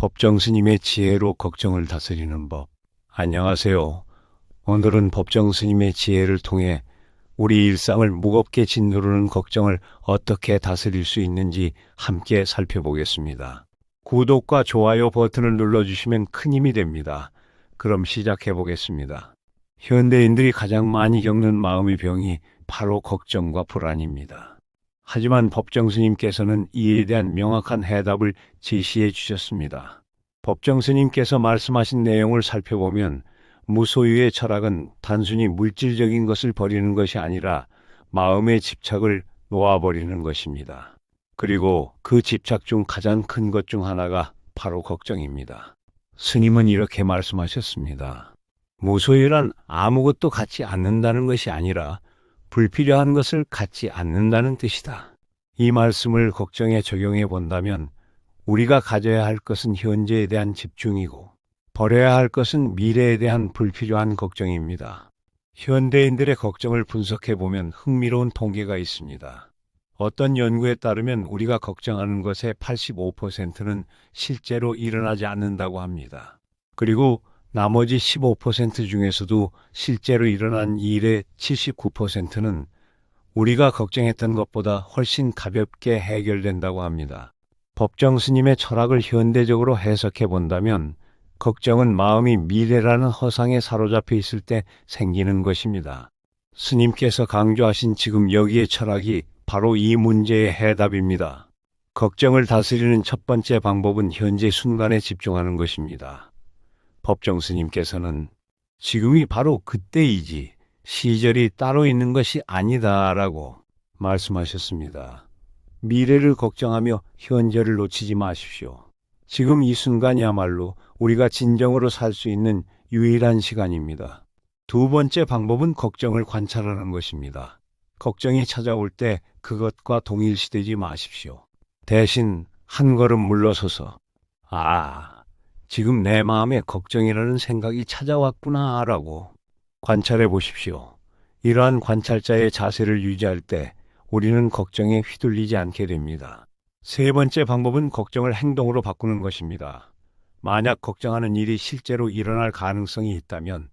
법정 스님의 지혜로 걱정을 다스리는 법. 안녕하세요. 오늘은 법정 스님의 지혜를 통해 우리 일상을 무겁게 짓누르는 걱정을 어떻게 다스릴 수 있는지 함께 살펴보겠습니다. 구독과 좋아요 버튼을 눌러주시면 큰 힘이 됩니다. 그럼 시작해 보겠습니다. 현대인들이 가장 많이 겪는 마음의 병이 바로 걱정과 불안입니다. 하지만 법정 스님께서는 이에 대한 명확한 해답을 제시해 주셨습니다. 법정 스님께서 말씀하신 내용을 살펴보면 무소유의 철학은 단순히 물질적인 것을 버리는 것이 아니라 마음의 집착을 놓아버리는 것입니다. 그리고 그 집착 중 가장 큰 것 중 하나가 바로 걱정입니다. 스님은 이렇게 말씀하셨습니다. 무소유란 아무것도 갖지 않는다는 것이 아니라 불필요한 것을 갖지 않는다는 뜻이다. 이 말씀을 걱정에 적용해 본다면 우리가 가져야 할 것은 현재에 대한 집중이고 버려야 할 것은 미래에 대한 불필요한 걱정입니다. 현대인들의 걱정을 분석해 보면 흥미로운 통계가 있습니다. 어떤 연구에 따르면 우리가 걱정하는 것의 85%는 실제로 일어나지 않는다고 합니다. 그리고 나머지 15% 중에서도 실제로 일어난 일의 79%는 우리가 걱정했던 것보다 훨씬 가볍게 해결된다고 합니다. 법정 스님의 철학을 현대적으로 해석해 본다면 걱정은 마음이 미래라는 허상에 사로잡혀 있을 때 생기는 것입니다. 스님께서 강조하신 지금 여기의 철학이 바로 이 문제의 해답입니다. 걱정을 다스리는 첫 번째 방법은 현재 순간에 집중하는 것입니다. 법정 스님께서는 지금이 바로 그때이지 시절이 따로 있는 것이 아니다라고 말씀하셨습니다. 미래를 걱정하며 현재를 놓치지 마십시오. 지금 이 순간이야말로 우리가 진정으로 살 수 있는 유일한 시간입니다. 두 번째 방법은 걱정을 관찰하는 것입니다. 걱정이 찾아올 때 그것과 동일시되지 마십시오. 대신 한 걸음 물러서서, 아, 지금 내 마음에 걱정이라는 생각이 찾아왔구나, 라고 관찰해 보십시오. 이러한 관찰자의 자세를 유지할 때 우리는 걱정에 휘둘리지 않게 됩니다. 세 번째 방법은 걱정을 행동으로 바꾸는 것입니다. 만약 걱정하는 일이 실제로 일어날 가능성이 있다면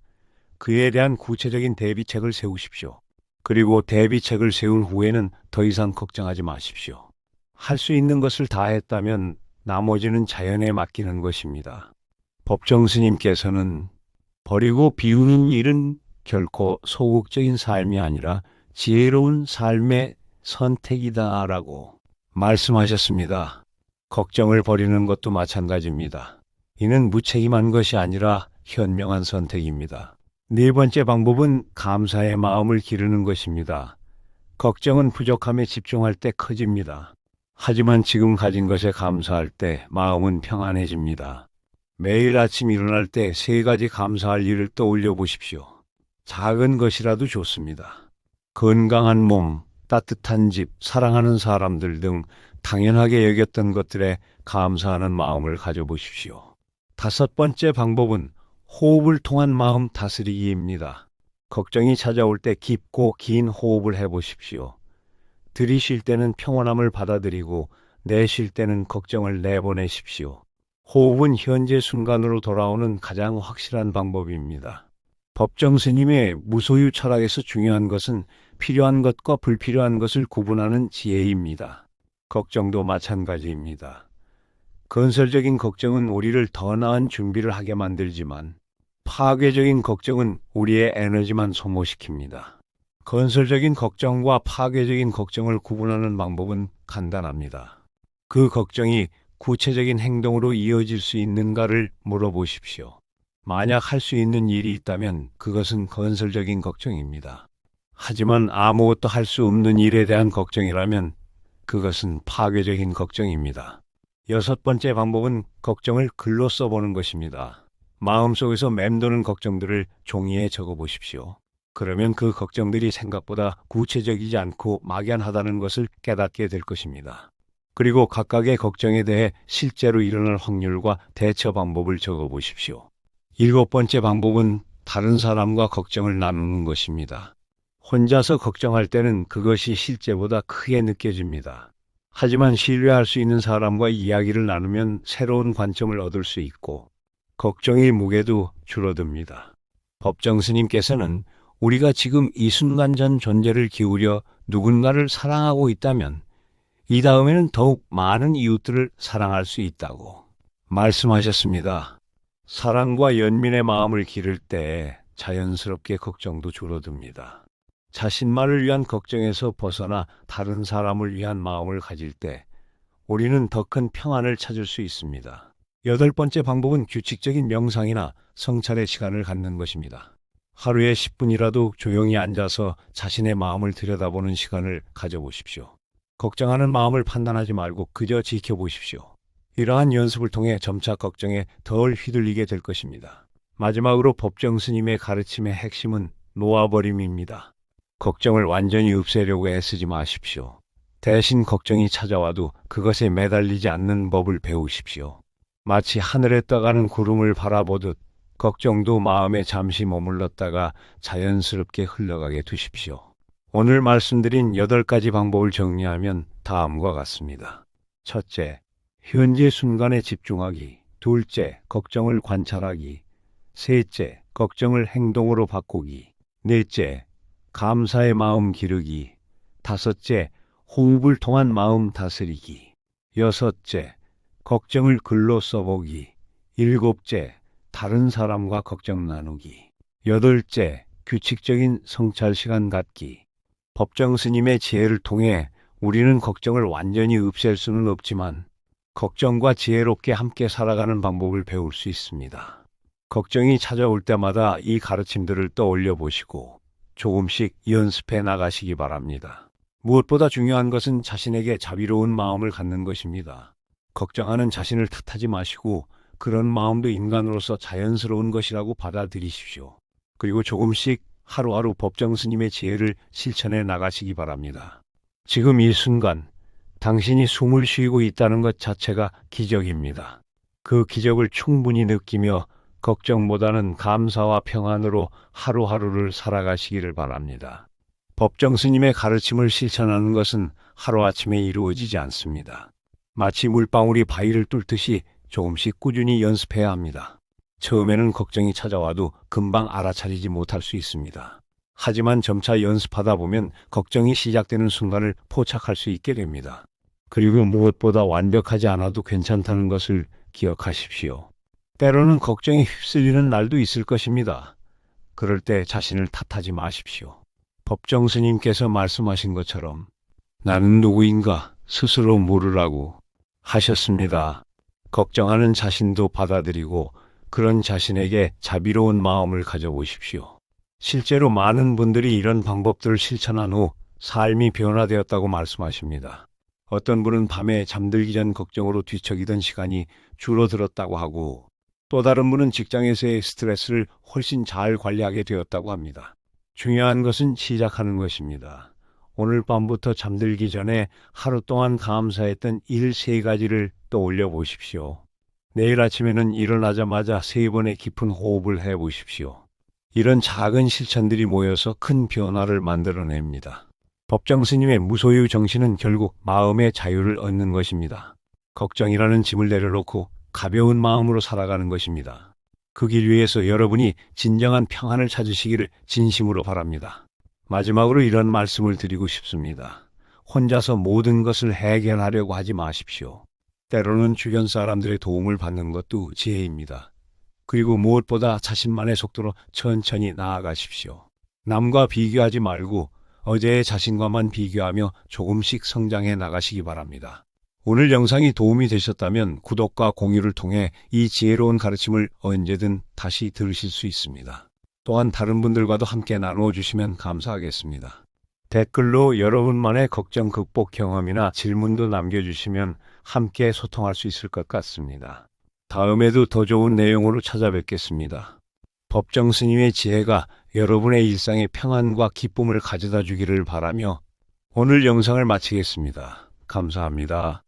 그에 대한 구체적인 대비책을 세우십시오. 그리고 대비책을 세운 후에는 더 이상 걱정하지 마십시오. 할 수 있는 것을 다 했다면 나머지는 자연에 맡기는 것입니다. 법정 스님께서는 버리고 비우는 일은 결코 소극적인 삶이 아니라 지혜로운 삶의 선택이다라고 말씀하셨습니다. 걱정을 버리는 것도 마찬가지입니다. 이는 무책임한 것이 아니라 현명한 선택입니다. 네 번째 방법은 감사의 마음을 기르는 것입니다. 걱정은 부족함에 집중할 때 커집니다. 하지만 지금 가진 것에 감사할 때 마음은 평안해집니다. 매일 아침 일어날 때 세 가지 감사할 일을 떠올려 보십시오. 작은 것이라도 좋습니다. 건강한 몸, 따뜻한 집, 사랑하는 사람들 등 당연하게 여겼던 것들에 감사하는 마음을 가져보십시오. 다섯 번째 방법은 호흡을 통한 마음 다스리기입니다. 걱정이 찾아올 때 깊고 긴 호흡을 해보십시오. 들이쉴 때는 평온함을 받아들이고 내쉴 때는 걱정을 내보내십시오. 호흡은 현재 순간으로 돌아오는 가장 확실한 방법입니다. 법정 스님의 무소유 철학에서 중요한 것은 필요한 것과 불필요한 것을 구분하는 지혜입니다. 걱정도 마찬가지입니다. 건설적인 걱정은 우리를 더 나은 준비를 하게 만들지만 파괴적인 걱정은 우리의 에너지만 소모시킵니다. 건설적인 걱정과 파괴적인 걱정을 구분하는 방법은 간단합니다. 그 걱정이 구체적인 행동으로 이어질 수 있는가를 물어보십시오. 만약 할 수 있는 일이 있다면 그것은 건설적인 걱정입니다. 하지만 아무것도 할 수 없는 일에 대한 걱정이라면 그것은 파괴적인 걱정입니다. 여섯 번째 방법은 걱정을 글로 써보는 것입니다. 마음속에서 맴도는 걱정들을 종이에 적어 보십시오. 그러면 그 걱정들이 생각보다 구체적이지 않고 막연하다는 것을 깨닫게 될 것입니다. 그리고 각각의 걱정에 대해 실제로 일어날 확률과 대처 방법을 적어 보십시오. 일곱 번째 방법은 다른 사람과 걱정을 나누는 것입니다. 혼자서 걱정할 때는 그것이 실제보다 크게 느껴집니다. 하지만 신뢰할 수 있는 사람과 이야기를 나누면 새로운 관점을 얻을 수 있고 걱정의 무게도 줄어듭니다. 법정 스님께서는 우리가 지금 이 순간 전 존재를 기울여 누군가를 사랑하고 있다면 이 다음에는 더욱 많은 이웃들을 사랑할 수 있다고 말씀하셨습니다. 사랑과 연민의 마음을 기를 때 자연스럽게 걱정도 줄어듭니다. 자신만을 위한 걱정에서 벗어나 다른 사람을 위한 마음을 가질 때 우리는 더 큰 평안을 찾을 수 있습니다. 여덟 번째 방법은 규칙적인 명상이나 성찰의 시간을 갖는 것입니다. 하루에 10분이라도 조용히 앉아서 자신의 마음을 들여다보는 시간을 가져보십시오. 걱정하는 마음을 판단하지 말고 그저 지켜보십시오. 이러한 연습을 통해 점차 걱정에 덜 휘둘리게 될 것입니다. 마지막으로 법정 스님의 가르침의 핵심은 놓아버림입니다. 걱정을 완전히 없애려고 애쓰지 마십시오. 대신 걱정이 찾아와도 그것에 매달리지 않는 법을 배우십시오. 마치 하늘에 떠가는 구름을 바라보듯 걱정도 마음에 잠시 머물렀다가 자연스럽게 흘러가게 두십시오. 오늘 말씀드린 여덟 가지 방법을 정리하면 다음과 같습니다. 첫째, 현재 순간에 집중하기. 둘째, 걱정을 관찰하기. 셋째, 걱정을 행동으로 바꾸기. 넷째, 감사의 마음 기르기. 다섯째, 호흡을 통한 마음 다스리기. 여섯째, 걱정을 글로 써보기. 일곱째, 다른 사람과 걱정 나누기. 여덟째, 규칙적인 성찰 시간 갖기. 법정 스님의 지혜를 통해 우리는 걱정을 완전히 없앨 수는 없지만 걱정과 지혜롭게 함께 살아가는 방법을 배울 수 있습니다. 걱정이 찾아올 때마다 이 가르침들을 떠올려 보시고 조금씩 연습해 나가시기 바랍니다. 무엇보다 중요한 것은 자신에게 자비로운 마음을 갖는 것입니다. 걱정하는 자신을 탓하지 마시고 그런 마음도 인간으로서 자연스러운 것이라고 받아들이십시오. 그리고 조금씩 하루하루 법정 스님의 지혜를 실천해 나가시기 바랍니다. 지금 이 순간 당신이 숨을 쉬고 있다는 것 자체가 기적입니다. 그 기적을 충분히 느끼며 걱정보다는 감사와 평안으로 하루하루를 살아가시기를 바랍니다. 법정 스님의 가르침을 실천하는 것은 하루아침에 이루어지지 않습니다. 마치 물방울이 바위를 뚫듯이 조금씩 꾸준히 연습해야 합니다. 처음에는 걱정이 찾아와도 금방 알아차리지 못할 수 있습니다. 하지만 점차 연습하다 보면 걱정이 시작되는 순간을 포착할 수 있게 됩니다. 그리고 무엇보다 완벽하지 않아도 괜찮다는 것을 기억하십시오. 때로는 걱정에 휩쓸리는 날도 있을 것입니다. 그럴 때 자신을 탓하지 마십시오. 법정 스님께서 말씀하신 것처럼 나는 누구인가 스스로 물으라고 하셨습니다. 걱정하는 자신도 받아들이고 그런 자신에게 자비로운 마음을 가져보십시오. 실제로 많은 분들이 이런 방법들을 실천한 후 삶이 변화되었다고 말씀하십니다. 어떤 분은 밤에 잠들기 전 걱정으로 뒤척이던 시간이 줄어들었다고 하고 또 다른 분은 직장에서의 스트레스를 훨씬 잘 관리하게 되었다고 합니다. 중요한 것은 시작하는 것입니다. 오늘 밤부터 잠들기 전에 하루 동안 감사했던 일 세 가지를 떠올려 보십시오. 내일 아침에는 일어나자마자 세 번의 깊은 호흡을 해 보십시오. 이런 작은 실천들이 모여서 큰 변화를 만들어냅니다. 법정 스님의 무소유 정신은 결국 마음의 자유를 얻는 것입니다. 걱정이라는 짐을 내려놓고 가벼운 마음으로 살아가는 것입니다. 그 길 위에서 여러분이 진정한 평안을 찾으시기를 진심으로 바랍니다. 마지막으로 이런 말씀을 드리고 싶습니다. 혼자서 모든 것을 해결하려고 하지 마십시오. 때로는 주변 사람들의 도움을 받는 것도 지혜입니다. 그리고 무엇보다 자신만의 속도로 천천히 나아가십시오. 남과 비교하지 말고 어제의 자신과만 비교하며 조금씩 성장해 나가시기 바랍니다. 오늘 영상이 도움이 되셨다면 구독과 공유를 통해 이 지혜로운 가르침을 언제든 다시 들으실 수 있습니다. 또한 다른 분들과도 함께 나누어 주시면 감사하겠습니다. 댓글로 여러분만의 걱정 극복 경험이나 질문도 남겨주시면 함께 소통할 수 있을 것 같습니다. 다음에도 더 좋은 내용으로 찾아뵙겠습니다. 법정 스님의 지혜가 여러분의 일상에 평안과 기쁨을 가져다 주기를 바라며 오늘 영상을 마치겠습니다. 감사합니다.